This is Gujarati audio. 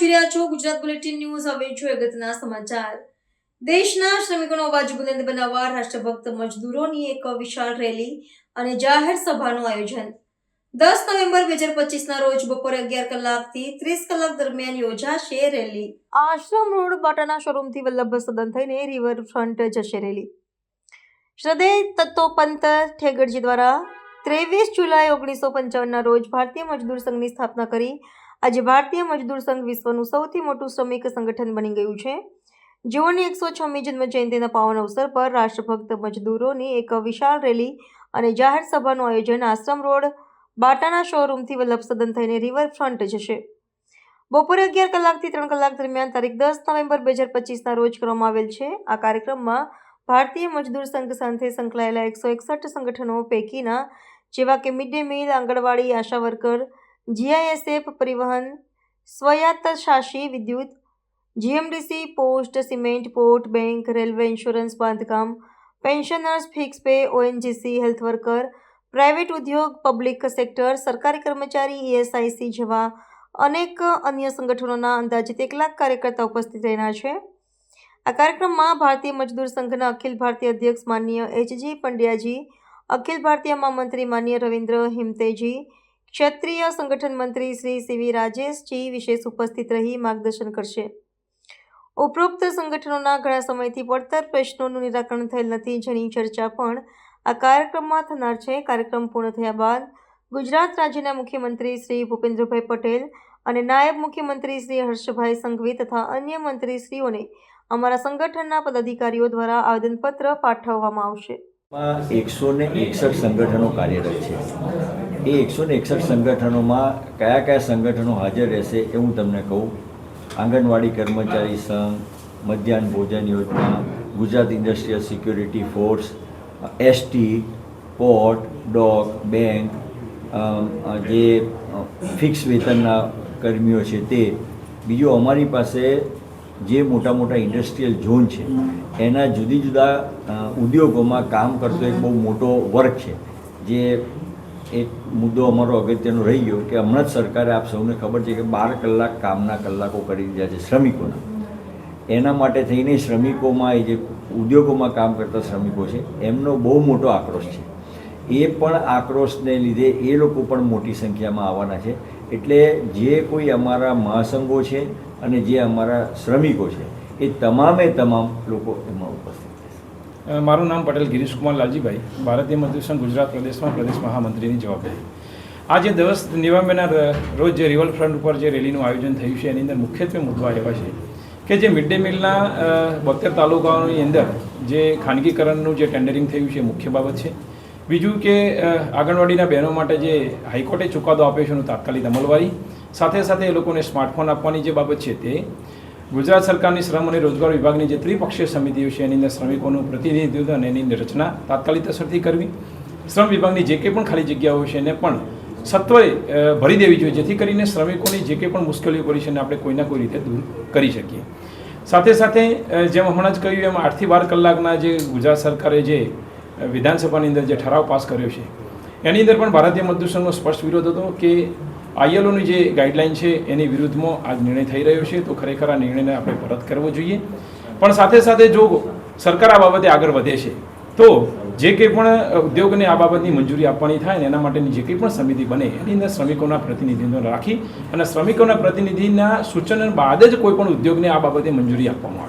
છો. ગુજરાત બુલેટિન ન્યૂઝ હવે છો અગત્યના સમાચાર. દેશના શ્રમિકોનો અવાજ બુલંદ બનાવવા રાષ્ટ્રભક્ત મજદૂરોની એક વિશાળ રેલી અને જાહેર સભાનું આયોજન. દસ નવેમ્બર બે હજાર પચીસના રોજ બપોરે અગિયાર કલાકથી ત્રીસ કલાક દરમિયાન યોજાશે રેલી. આશ્રમ રોડ બાટાના શોરૂમથી વલ્લભ સદન થઈને રિવર ફ્રન્ટ જશે રેલી. હૃદય તત્વપંત ઠેગડજી દ્વારા ત્રેવીસ જુલાઈ ઓગણીસો પંચાવનના રોજ ભારતીય મજદૂર સંઘની સ્થાપના કરી આજે ભારતીય મજદૂર સંઘ વિશ્વનું સૌથી મોટું શ્રમિક સંગઠન બની ગયું છે. જેઓની એકસો છમી જન્મ જયંતિના પાવન અવસર પર રાષ્ટ્રભક્ત મજદૂરોની એક વિશાળ રેલી અને જાહેર સભાનું આયોજન આશ્રમ રોડ, બાટાના શોરૂમથી વલ્લભ સદન થઈને રિવરફ્રન્ટ જશે. બપોરે અગિયાર કલાકથી ત્રણ કલાક દરમિયાન તારીખ દસ નવેમ્બર બે હજાર પચીસના રોજ કરવામાં આવેલ છે. આ કાર્યક્રમમાં ભારતીય મજદૂર સંઘ સાથે સંકળાયેલા એકસો એકસઠ સંગઠનો પૈકીના જેવા કે mid day meal, anganwadi, ASHA worker GISF પરિવહન સ્વાયત્તશાસી વિદ્યુત, GMDC post, cement port, bank, railway insurance બાંધકામ, pensioners fix pay, ONGC, health worker, private ઉદ્યોગ, પબ્લિક સેક્ટર, સરકારી કર્મચારી, ઈએસઆઈસી જેવા અનેક અન્ય સંગઠનોના અંદાજિત એક લાખ કાર્યકર્તા ઉપસ્થિત રહેના છે. આ કાર્યક્રમમાં ભારતીય મજદૂર સંઘના અખિલ ભારતીય અધ્યક્ષ માન્ય એચજી પંડ્યાજી, અખિલ ભારતીય મહામંત્રી માન્ય રવિન્દ્ર હિમતેજી ક્ષત્રિય સંગઠન મંત્રી શ્રી સીવી રાજેશજી વિશેષ ઉપસ્થિત રહી માર્ગદર્શન કરશે. ઉપરોક્ત સંગઠનોના ઘણા સમયથી પડતર પ્રશ્નોનું નિરાકરણ થયેલ નથી, જેની ચર્ચા પણ આ કાર્યક્રમમાં થનાર છે. કાર્યક્રમ પૂર્ણ થયા બાદ ગુજરાત રાજ્યના મુખ્યમંત્રી શ્રી ભૂપેન્દ્રભાઈ પટેલ અને નાયબ મુખ્યમંત્રી શ્રી હર્ષભાઈ સંઘવી તથા અન્ય મંત્રીશ્રીઓને અમારા સંગઠનના પદાધિકારીઓ દ્વારા આવેદનપત્ર પાઠવવામાં આવશે. માં એકસો ને એકસઠ સંગઠનો કાર્યરત છે. એ એકસો ને એકસઠ સંગઠનોમાં કયા કયા સંગઠનો હાજર રહેશે એ હું તમને કહું. આંગણવાડી કર્મચારી સંઘ, મધ્યાહન ભોજન યોજના, Gujarat industrial security force, ST, port, dock, bank જે ફિક્સ વેતનના કર્મીઓ છે તે. બીજું અમારી પાસે જે મોટા મોટા ઇન્ડસ્ટ્રીયલ ઝોન છે, એના જુદી જુદા ઉદ્યોગોમાં કામ કરતો એક બહુ મોટો વર્ગ છે. જે એક મુદ્દો અમારો અગત્યનો રહી ગયો કે હમણાં જ સરકારે આપ સૌને ખબર છે કે બાર કલાક કામના કલાકો કરી દીધા છે શ્રમિકોના. એના માટે થઈને શ્રમિકોમાં એ જે ઉદ્યોગોમાં કામ કરતા શ્રમિકો છે, એમનો બહુ મોટો આક્રોશ છે. એ પણ આક્રોશને લીધે એ લોકો પણ મોટી સંખ્યામાં આવવાના છે. એટલે જે કોઈ અમારા મહાસંઘો છે અને જે અમારા શ્રમિકો છે, એ તમામે તમામ લોકો એમાં ઉપસ્થિત રહેશે. મારું નામ પટેલ ગિરીશકુમાર લાલજીભાઈ, ભારતીય મજદૂર સંઘ ગુજરાત પ્રદેશમાં, પ્રદેશ મહામંત્રીની જવાબદારી. આજે દસ નિવામેના રોજ જે રિવરફ્રન્ટ ઉપર જે રેલીનું આયોજન થયું છે, એની અંદર મુખ્યત્વે મુદ્દા એવા છે કે જે મિડ ડે મિલના બોતેર તાલુકાઓની અંદર જે ખાનગીકરણનું જે ટેન્ડરિંગ થયું છે, મુખ્ય બાબત છે. બીજું કે આંગણવાડીના બહેનો માટે જે હાઈકોર્ટે ચુકાદો આપ્યો છે એનું તાત્કાલિક અમલવારી. સાથે સાથે એ લોકોને સ્માર્ટફોન આપવાની જે બાબત છે તે ગુજરાત સરકારની શ્રમ અને રોજગાર વિભાગની જે ત્રિપક્ષીય સમિતિઓ છે, એની અંદર શ્રમિકોનું પ્રતિનિધિત્વ અને એની રચના તાત્કાલિક અસરથી કરવી. શ્રમ વિભાગની જે કંઈ પણ ખાલી જગ્યાઓ છે, એને પણ સત્વરે ભરી દેવી જોઈએ, જેથી કરીને શ્રમિકોની જે કંઈ પણ મુશ્કેલીઓ પડી છે, એને આપણે કોઈના કોઈ રીતે દૂર કરી શકીએ. સાથે સાથે જેમ હમણાં જ કહ્યું, એમ આઠથી બાર કલાકના જે ગુજરાત સરકારે જે વિધાનસભાની અંદર જે ઠરાવ પાસ કર્યો છે, એની અંદર પણ ભારતીય મજદૂર સંઘનો સ્પષ્ટ વિરોધ હતો કે આઈએલઓની જે ગાઈડલાઈન છે, એની વિરુદ્ધમાં આ નિર્ણય થઈ રહ્યો છે, તો ખરેખર આ નિર્ણયને આપણે પરત કરવો જોઈએ. પણ સાથે સાથે જો સરકાર આ બાબતે આગળ વધે છે, તો જે કંઈ પણ ઉદ્યોગને આ બાબતની મંજૂરી આપવાની થાય ને એના માટેની જે કંઈ પણ સમિતિ બને, એની અંદર શ્રમિકોના પ્રતિનિધિને રાખી અને શ્રમિકોના પ્રતિનિધિના સૂચન બાદ જ કોઈ પણ ઉદ્યોગને આ બાબતે મંજૂરી આપવામાં આવે.